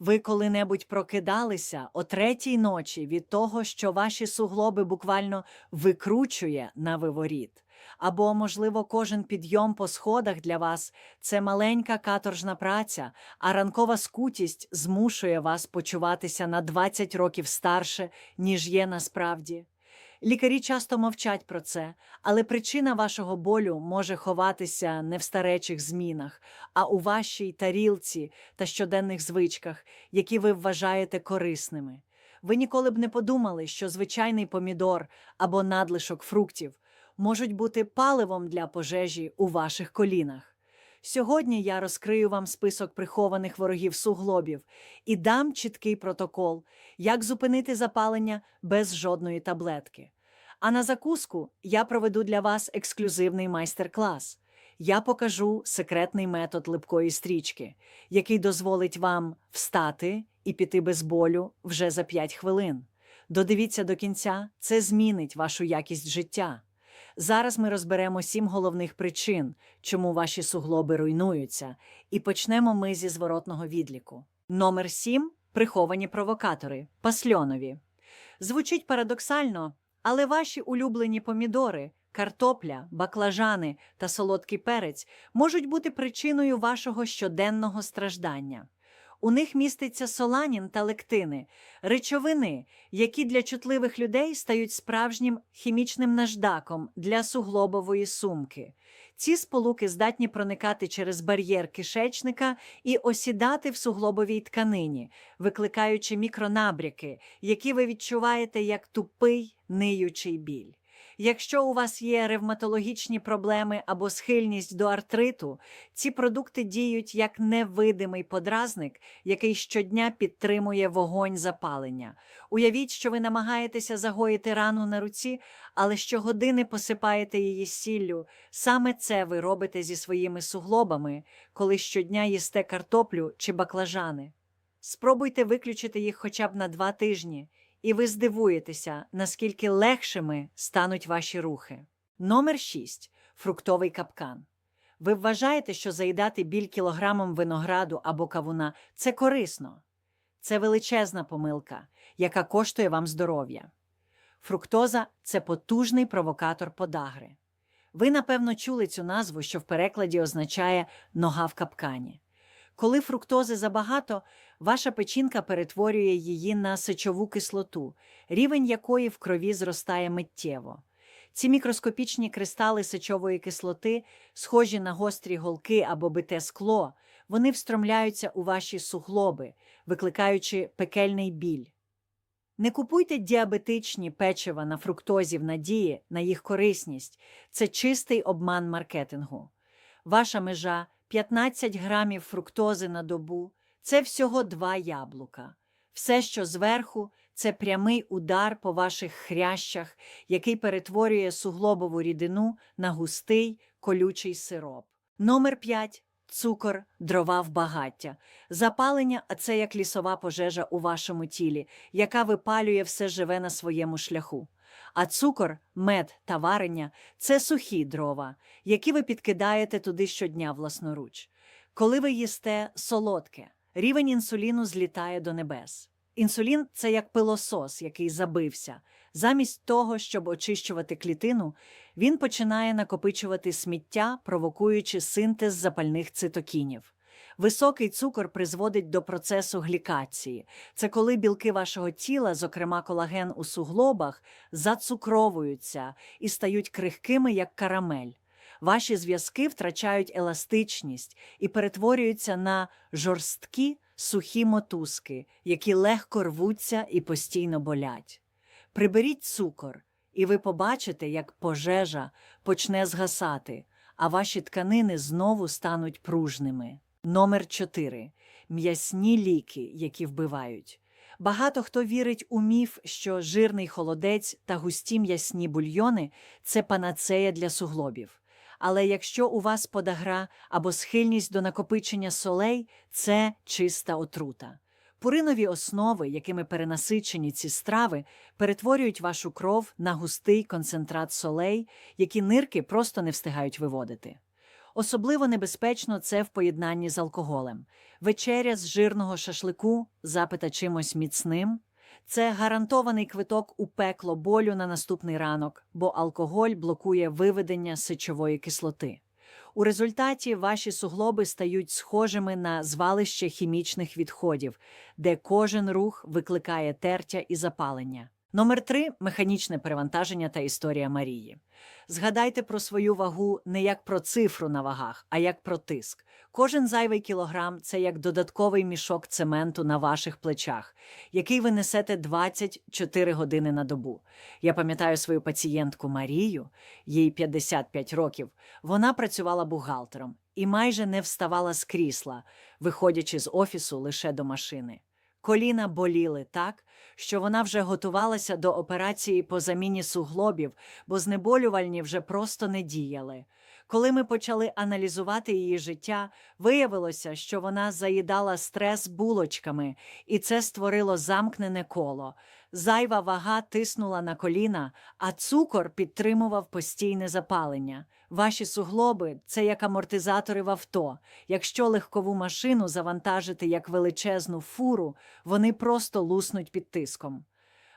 Ви коли-небудь прокидалися о третій ночі від того, що ваші суглоби буквально викручує на виворіт. Або, можливо, кожен підйом по сходах для вас це маленька каторжна праця, а ранкова скутість змушує вас почуватися на 20 років старше, ніж є насправді. Лікарі часто мовчать про це, але причина вашого болю може ховатися не в старечих змінах, а у вашій тарілці та щоденних звичках, які ви вважаєте корисними. Ви ніколи б не подумали, що звичайний помідор або надлишок фруктів можуть бути паливом для пожежі у ваших колінах. Сьогодні я розкрию вам список прихованих ворогів суглобів і дам чіткий протокол, як зупинити запалення без жодної таблетки. А на закуску я проведу для вас ексклюзивний майстер-клас. Я покажу секретний метод липкої стрічки, який дозволить вам встати і піти без болю вже за 5 хвилин. Додивіться до кінця, це змінить вашу якість життя. Зараз ми розберемо сім головних причин, чому ваші суглоби руйнуються, і почнемо ми зі зворотного відліку. Номер сім приховані провокатори пасльонові. Звучить парадоксально, але ваші улюблені помідори, картопля, баклажани та солодкий перець можуть бути причиною вашого щоденного страждання. У них міститься соланін та лектини, речовини, які для чутливих людей стають справжнім хімічним наждаком для суглобової сумки. Ці сполуки здатні проникати через бар'єр кишечника і осідати в суглобовій тканині, викликаючи мікронабряки, які ви відчуваєте як тупий ниючий біль. Якщо у вас є ревматологічні проблеми або схильність до артриту, ці продукти діють як невидимий подразник, який щодня підтримує вогонь запалення. Уявіть, що ви намагаєтеся загоїти рану на руці, але щогодини посипаєте її сіллю. Саме це ви робите зі своїми суглобами, коли щодня їсте картоплю чи баклажани. Спробуйте виключити їх хоча б на два тижні, і ви здивуєтеся, наскільки легшими стануть ваші рухи. Номер 6. Фруктовий капкан. Ви вважаєте, що заїдати біль кілограмом винограду або кавуна це корисно. Це величезна помилка, яка коштує вам здоров'я. Фруктоза це потужний провокатор подагри. Ви, напевно, чули цю назву, що в перекладі означає нога в капкані. Коли фруктози забагато, ваша печінка перетворює її на сечову кислоту, рівень якої в крові зростає миттєво. Ці мікроскопічні кристали сечової кислоти, схожі на гострі голки або бите скло, вони встромляються у ваші суглоби, викликаючи пекельний біль. Не купуйте діабетичні печива на фруктозі в надії на їх корисність. Це чистий обман маркетингу. Ваша межа 15 грамів фруктози на добу це всього два яблука. Все, що зверху, це прямий удар по ваших хрящах, який перетворює суглобову рідину на густий колючий сироп. Номер 5. Цукор, дрова в багаття. Запалення а це як лісова пожежа у вашому тілі, яка випалює все живе на своєму шляху. А цукор, мед та варення це сухі дрова, які ви підкидаєте туди щодня власноруч. Коли ви їсте солодке, рівень інсуліну злітає до небес. Інсулін це як пилосос, який забився. Замість того, щоб очищувати клітину, він починає накопичувати сміття, провокуючи синтез запальних цитокінів. Високий цукор призводить до процесу глікації. Це коли білки вашого тіла, зокрема колаген у суглобах, зацукровуються і стають крихкими, як карамель. Ваші зв'язки втрачають еластичність і перетворюються на жорсткі сухі мотузки, які легко рвуться і постійно болять. Приберіть цукор, і ви побачите, як пожежа почне згасати, а ваші тканини знову стануть пружними. Номер 4. М'ясні ліки, які вбивають. Багато хто вірить у міф, що жирний холодець та густі м'ясні бульйони це панацея для суглобів. Але якщо у вас подагра або схильність до накопичення солей, це чиста отрута. Пуринові основи, якими перенасичені ці страви, перетворюють вашу кров на густий концентрат солей, які нирки просто не встигають виводити. Особливо небезпечно це в поєднанні з алкоголем. Вечеря з жирного шашлику, запита чимось міцним. Це гарантований квиток у пекло болю на наступний ранок, бо алкоголь блокує виведення сечової кислоти. У результаті ваші суглоби стають схожими на звалище хімічних відходів, де кожен рух викликає тертя і запалення. Номер три механічне перевантаження та історія Марії. Згадайте про свою вагу не як про цифру на вагах, а як про тиск. Кожен зайвий кілограм це як додатковий мішок цементу на ваших плечах, який ви несете 24 години на добу. Я пам'ятаю свою пацієнтку Марію, їй 55 років. Вона працювала бухгалтером і майже не вставала з крісла, виходячи з офісу лише до машини. Коліна боліли так, що вона вже готувалася до операції по заміні суглобів, бо знеболювальні вже просто не діяли. Коли ми почали аналізувати її життя, виявилося, що вона заїдала стрес булочками, і це створило замкнене коло. Зайва вага тиснула на коліна, а цукор підтримував постійне запалення. Ваші суглоби це як амортизатори в авто. Якщо легкову машину завантажити як величезну фуру, вони просто луснуть під тиском.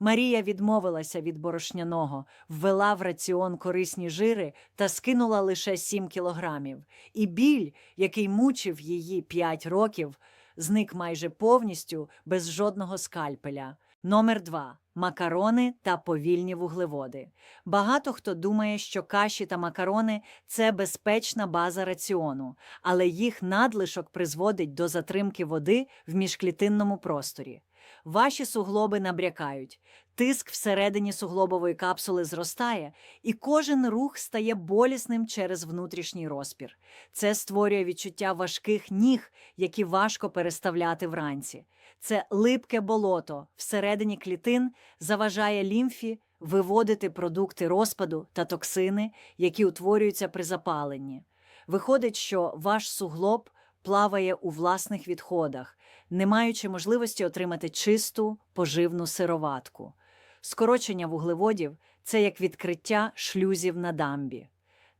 Марія відмовилася від борошняного, ввела в раціон корисні жири та скинула лише 7 кілограмів. І біль, який мучив її 5 років, зник майже повністю без жодного скальпеля. Номер 2. Макарони та повільні вуглеводи. Багато хто думає, що каші та макарони це безпечна база раціону, але їх надлишок призводить до затримки води в міжклітинному просторі. Ваші суглоби набрякають, тиск всередині суглобової капсули зростає, і кожен рух стає болісним через внутрішній розпір. Це створює відчуття важких ніг, які важко переставляти вранці. Це липке болото всередині клітин заважає лімфі виводити продукти розпаду та токсини, які утворюються при запаленні. Виходить, що ваш суглоб плаває у власних відходах, не маючи можливості отримати чисту поживну сироватку. Скорочення вуглеводів це як відкриття шлюзів на дамбі.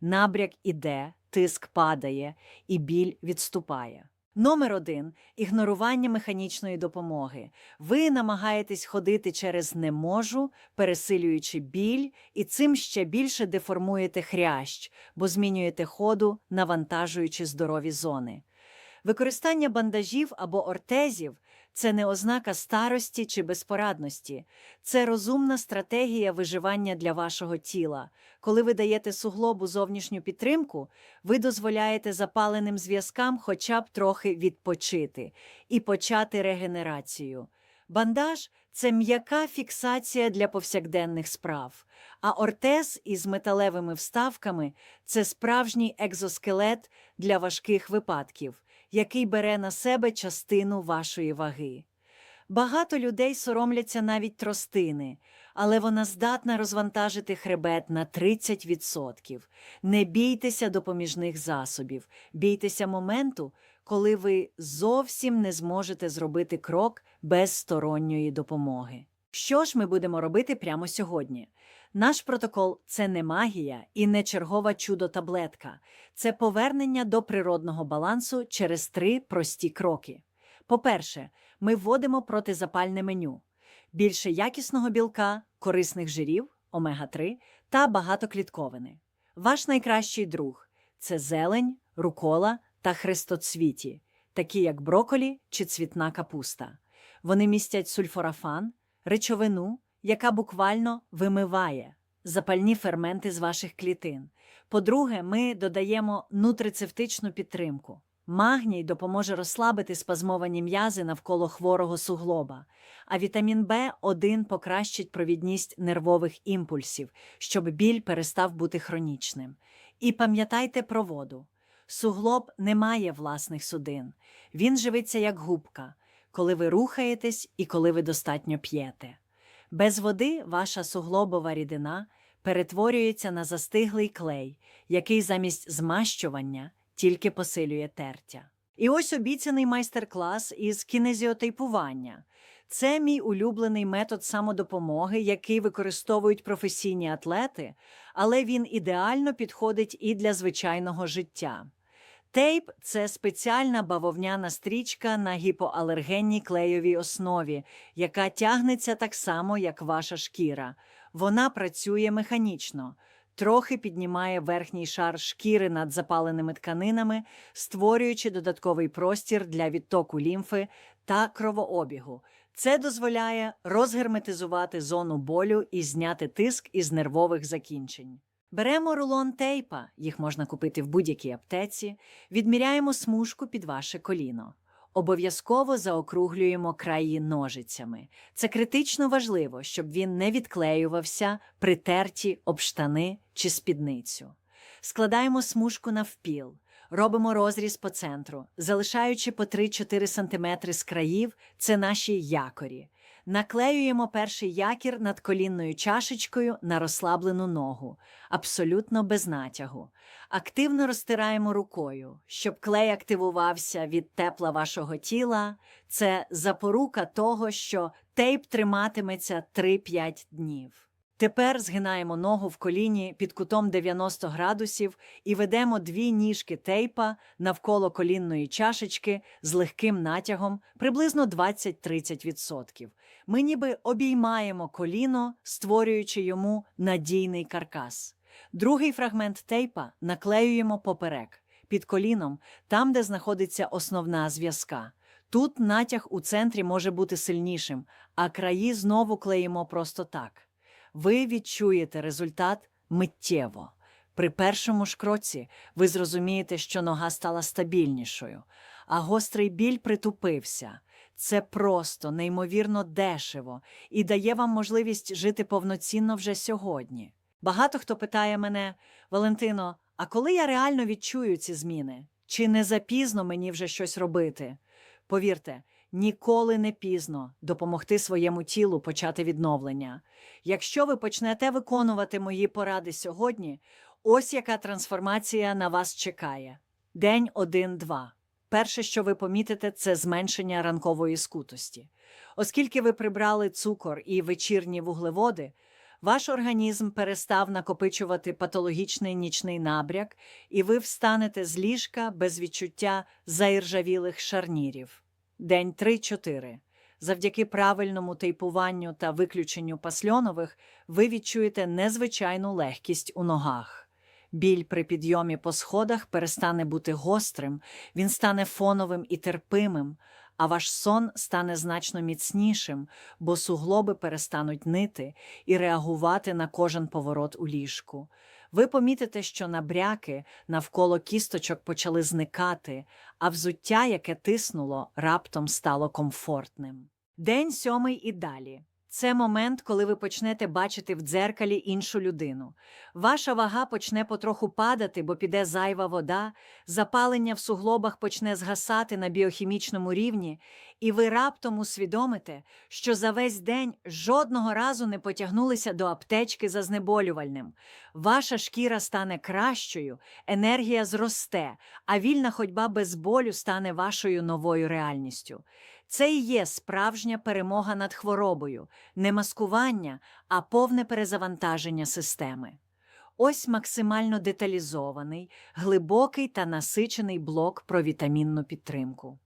Набряк іде, тиск падає, і біль відступає. Номер один ігнорування механічної допомоги. Ви намагаєтесь ходити через не можу, пересилюючи біль, і цим ще більше деформуєте хрящ, бо змінюєте ходу, навантажуючи здорові зони. Використання бандажів або ортезів це не ознака старості чи безпорадності, це розумна стратегія виживання для вашого тіла. Коли ви даєте суглобу зовнішню підтримку, ви дозволяєте запаленим зв'язкам хоча б трохи відпочити і почати регенерацію. Бандаж це м'яка фіксація для повсякденних справ, а ортез із металевими вставками це справжній екзоскелет для важких випадків який бере на себе частину вашої ваги. Багато людей соромляться навіть тростини, але вона здатна розвантажити хребет на 30%. Не бійтеся допоміжних засобів, бійтеся моменту, коли ви зовсім не зможете зробити крок без сторонньої допомоги. Що ж ми будемо робити прямо сьогодні? Наш протокол це не магія і не чергова чудо-таблетка, це повернення до природного балансу через три прості кроки. По-перше, ми вводимо протизапальне меню, більше якісного білка, корисних жирів, омега-3 та багатоклітковини. Ваш найкращий друг це зелень, рукола та хрестоцвіті, такі як броколі чи цвітна капуста. Вони містять сульфорафан, речовину яка буквально вимиває запальні ферменти з ваших клітин. По-друге, ми додаємо нутрицептичну підтримку. Магній допоможе розслабити спазмовані м'язи навколо хворого суглоба, а вітамін В1 покращить провідність нервових імпульсів, щоб біль перестав бути хронічним. І пам'ятайте про воду. Суглоб не має власних судин. Він живиться як губка, коли ви рухаєтесь і коли ви достатньо п'єте. Без води ваша суглобова рідина перетворюється на застиглий клей, який замість змащування тільки посилює тертя. І ось обіцяний майстер-клас із кінезіотейпування. Це мій улюблений метод самодопомоги, який використовують професійні атлети, але він ідеально підходить і для звичайного життя. Тейп це спеціальна бавовняна стрічка на гіпоалергенній клейовій основі, яка тягнеться так само, як ваша шкіра. Вона працює механічно, трохи піднімає верхній шар шкіри над запаленими тканинами, створюючи додатковий простір для відтоку лімфи та кровообігу. Це дозволяє розгерметизувати зону болю і зняти тиск із нервових закінчень. Беремо рулон тейпа, їх можна купити в будь-якій аптеці, відміряємо смужку під ваше коліно. Обов'язково заокруглюємо краї ножицями. Це критично важливо, щоб він не відклеювався при терті об штани чи спідницю. Складаємо смужку навпіл, робимо розріз по центру, залишаючи по 3-4 см з країв це наші якорі. Наклеюємо перший якір над колінною чашечкою на розслаблену ногу, абсолютно без натягу. Активно розтираємо рукою, щоб клей активувався від тепла вашого тіла. Це запорука того, що тейп триматиметься 3-5 днів. Тепер згинаємо ногу в коліні під кутом 90 градусів і ведемо дві ніжки тейпа навколо колінної чашечки з легким натягом приблизно 20-30%. Ми ніби обіймаємо коліно, створюючи йому надійний каркас. Другий фрагмент тейпа наклеюємо поперек, під коліном, там, де знаходиться основна зв'язка. Тут натяг у центрі може бути сильнішим, а краї знову клеїмо просто так. Ви відчуєте результат миттєво. При першому ж кроці ви зрозумієте, що нога стала стабільнішою, а гострий біль притупився. Це просто неймовірно дешево і дає вам можливість жити повноцінно вже сьогодні. Багато хто питає мене, Валентино, а коли я реально відчую ці зміни? Чи не запізно мені вже щось робити? Повірте, ніколи не пізно допомогти своєму тілу почати відновлення. Якщо ви почнете виконувати мої поради сьогодні, ось яка трансформація на вас чекає. День 1-2. Перше, що ви помітите, це зменшення ранкової скутості. Оскільки ви прибрали цукор і вечірні вуглеводи, ваш організм перестав накопичувати патологічний нічний набряк, і ви встанете з ліжка без відчуття заіржавілих шарнірів. День 3-4. Завдяки правильному тейпуванню та виключенню пасльонових ви відчуєте незвичайну легкість у ногах. Біль при підйомі по сходах перестане бути гострим, він стане фоновим і терпимим, а ваш сон стане значно міцнішим, бо суглоби перестануть нити і реагувати на кожен поворот у ліжку. Ви помітите, що набряки навколо кісточок почали зникати, а взуття, яке тиснуло, раптом стало комфортним. День сьомий і далі. Це момент, коли ви почнете бачити в дзеркалі іншу людину. Ваша вага почне потроху падати, бо піде зайва вода, запалення в суглобах почне згасати на біохімічному рівні, і ви раптом усвідомите, що за весь день жодного разу не потягнулися до аптечки за знеболювальним. Ваша шкіра стане кращою, енергія зросте, а вільна ходьба без болю стане вашою новою реальністю. Це і є справжня перемога над хворобою, не маскування, а повне перезавантаження системи. Ось максимально деталізований, глибокий та насичений блок про вітамінну підтримку.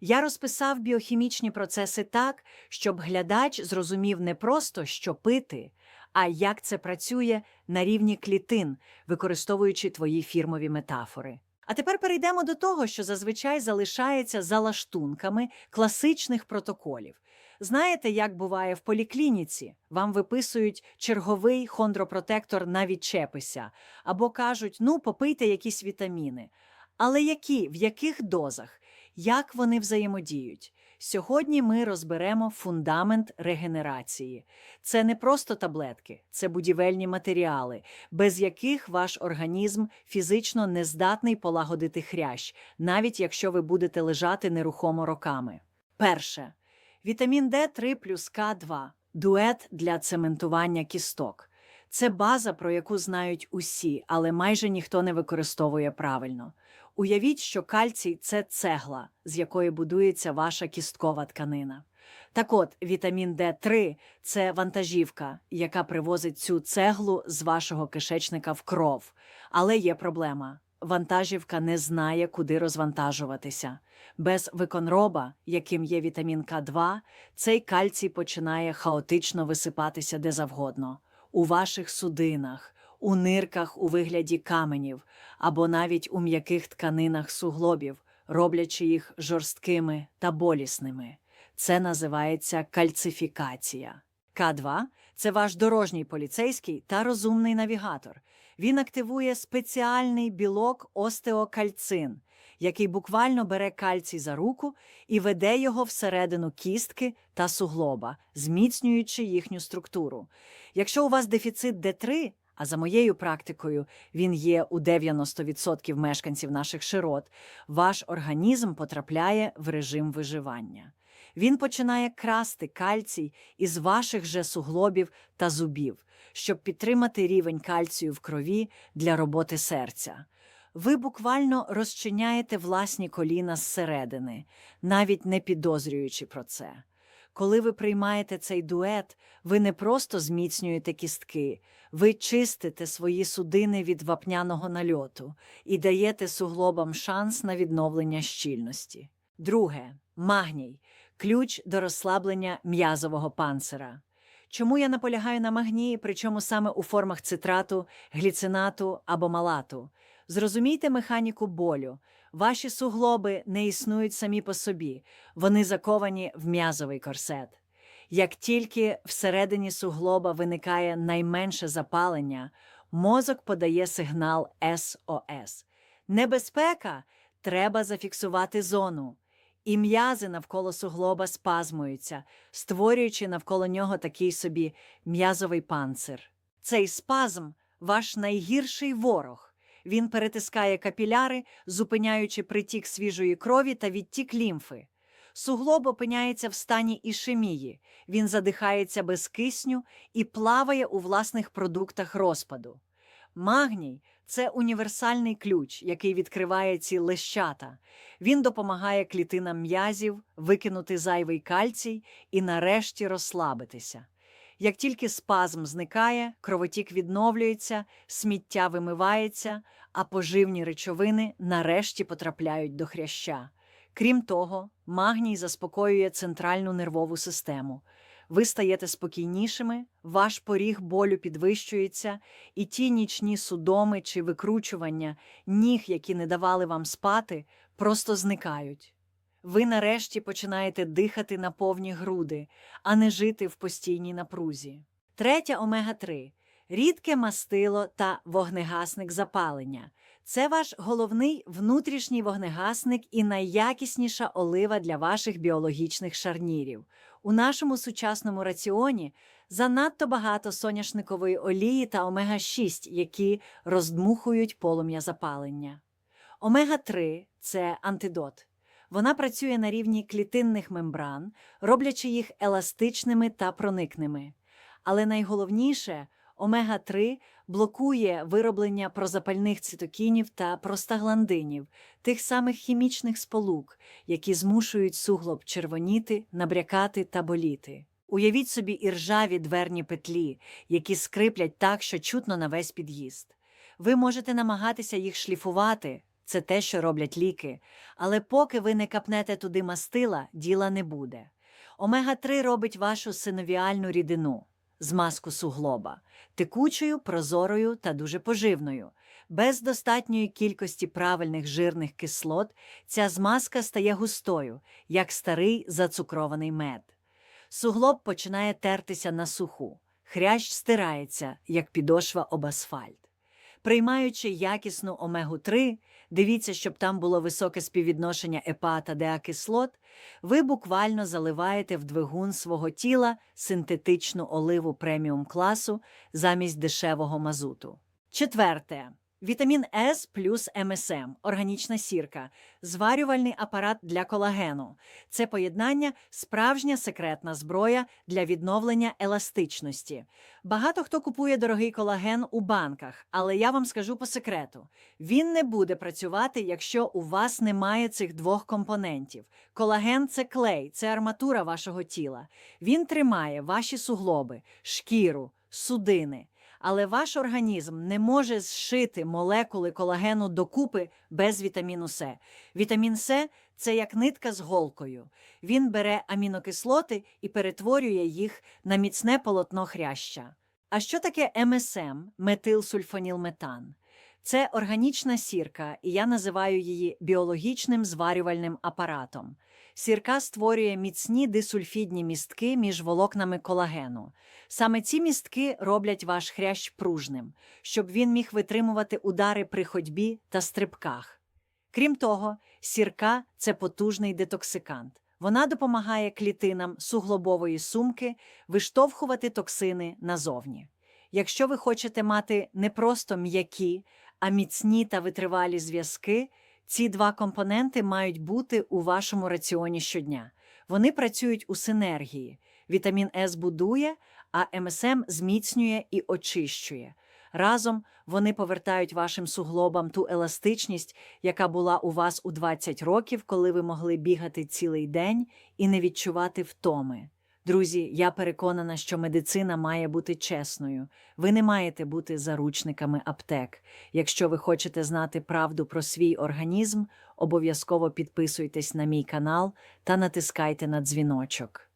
Я розписав біохімічні процеси так, щоб глядач зрозумів не просто, що пити, а як це працює на рівні клітин, використовуючи твої фірмові метафори. А тепер перейдемо до того, що зазвичай залишається за лаштунками класичних протоколів. Знаєте, як буває в поліклініці? Вам виписують черговий хондропротектор на відчепися, або кажуть, ну, попийте якісь вітаміни. Але які, в яких дозах, як вони взаємодіють? Сьогодні ми розберемо фундамент регенерації. Це не просто таблетки, це будівельні матеріали, без яких ваш організм фізично не здатний полагодити хрящ, навіть якщо ви будете лежати нерухомо роками. Перше. Вітамін D3 плюс К2 дует для цементування кісток. Це база, про яку знають усі, але майже ніхто не використовує правильно. Уявіть, що кальцій це цегла, з якої будується ваша кісткова тканина. Так от, вітамін D3 – це вантажівка, яка привозить цю цеглу з вашого кишечника в кров. Але є проблема. вантажівка не знає, куди розвантажуватися. Без виконроба, яким є вітамін К2, цей кальцій починає хаотично висипатися де завгодно у ваших судинах, у нирках у вигляді каменів або навіть у м'яких тканинах суглобів, роблячи їх жорсткими та болісними. Це називається кальцифікація. К2 це ваш дорожній поліцейський та розумний навігатор. Він активує спеціальний білок остеокальцин, який буквально бере кальцій за руку і веде його всередину кістки та суглоба, зміцнюючи їхню структуру. Якщо у вас дефіцит Д3, а за моєю практикою він є у 90% мешканців наших широт, ваш організм потрапляє в режим виживання. Він починає красти кальцій із ваших же суглобів та зубів, щоб підтримати рівень кальцію в крові для роботи серця. Ви буквально розчиняєте власні коліна зсередини, навіть не підозрюючи про це. Коли ви приймаєте цей дует, ви не просто зміцнюєте кістки, ви чистите свої судини від вапняного нальоту і даєте суглобам шанс на відновлення щільності. Друге магній ключ до розслаблення м'язового панцира. Чому я наполягаю на магнії, причому саме у формах цитрату, гліцинату або малату? Зрозумійте механіку болю. Ваші суглоби не існують самі по собі, вони заковані в м'язовий корсет. Як тільки всередині суглоба виникає найменше запалення, мозок подає сигнал СОС. Небезпека треба зафіксувати зону. І м'язи навколо суглоба спазмуються, створюючи навколо нього такий собі м'язовий панцир. Цей спазм ваш найгірший ворог. Він перетискає капіляри, зупиняючи притік свіжої крові та відтік лімфи. Суглоб опиняється в стані ішемії, він задихається без кисню і плаває у власних продуктах розпаду. Магній це універсальний ключ, який відкриває ці лещата. Він допомагає клітинам м'язів викинути зайвий кальцій і нарешті розслабитися. Як тільки спазм зникає, кровотік відновлюється, сміття вимивається, а поживні речовини нарешті потрапляють до хряща. Крім того, магній заспокоює центральну нервову систему. Ви стаєте спокійнішими, ваш поріг болю підвищується, і ті нічні судоми чи викручування ніг, які не давали вам спати, просто зникають. Ви нарешті починаєте дихати на повні груди, а не жити в постійній напрузі. Третя омега-3 рідке мастило та вогнегасник запалення. Це ваш головний внутрішній вогнегасник і найякісніша олива для ваших біологічних шарнірів. У нашому сучасному раціоні занадто багато соняшникової олії та омега-6, які роздмухують полум'я запалення. Омега-3 це антидот. Вона працює на рівні клітинних мембран, роблячи їх еластичними та проникними. Але найголовніше, омега-3 блокує вироблення прозапальних цитокінів та простагландинів, тих самих хімічних сполук, які змушують суглоб червоніти, набрякати та боліти. Уявіть собі іржаві дверні петлі, які скриплять так, що чутно на весь під'їзд. Ви можете намагатися їх шліфувати, це те, що роблять ліки, але поки ви не капнете туди мастила, діла не буде. Омега-3 робить вашу синовіальну рідину, змазку суглоба, текучою, прозорою та дуже поживною. Без достатньої кількості правильних жирних кислот ця змазка стає густою, як старий зацукрований мед. Суглоб починає тертися на суху, хрящ стирається, як підошва об асфальт. Приймаючи якісну омегу-3, дивіться, щоб там було високе співвідношення ЕПА та ДА-кислот, ви буквально заливаєте в двигун свого тіла синтетичну оливу преміум класу замість дешевого мазуту. Четверте. Вітамін С плюс МСМ – органічна сірка, зварювальний апарат для колагену. Це поєднання – справжня секретна зброя для відновлення еластичності. Багато хто купує дорогий колаген у банках, але я вам скажу по секрету. Він не буде працювати, якщо у вас немає цих двох компонентів. Колаген – це клей, це арматура вашого тіла. Він тримає ваші суглоби, шкіру, судини. Але ваш організм не може зшити молекули колагену докупи без вітаміну С. Вітамін С це як нитка з голкою. Він бере амінокислоти і перетворює їх на міцне полотно хряща. А що таке МСМ метилсульфонілметан? Це органічна сірка, і я називаю її біологічним зварювальним апаратом. Сірка створює міцні дисульфідні містки між волокнами колагену. Саме ці містки роблять ваш хрящ пружним, щоб він міг витримувати удари при ходьбі та стрибках. Крім того, сірка це потужний детоксикант. Вона допомагає клітинам суглобової сумки виштовхувати токсини назовні. Якщо ви хочете мати не просто м'які, а міцні та витривалі зв'язки, ці два компоненти мають бути у вашому раціоні щодня. Вони працюють у синергії. Вітамін С будує, а МСМ зміцнює і очищує. Разом вони повертають вашим суглобам ту еластичність, яка була у вас у 20 років, коли ви могли бігати цілий день і не відчувати втоми. Друзі, я переконана, що медицина має бути чесною. Ви не маєте бути заручниками аптек. Якщо ви хочете знати правду про свій організм, обов'язково підписуйтесь на мій канал та натискайте на дзвіночок.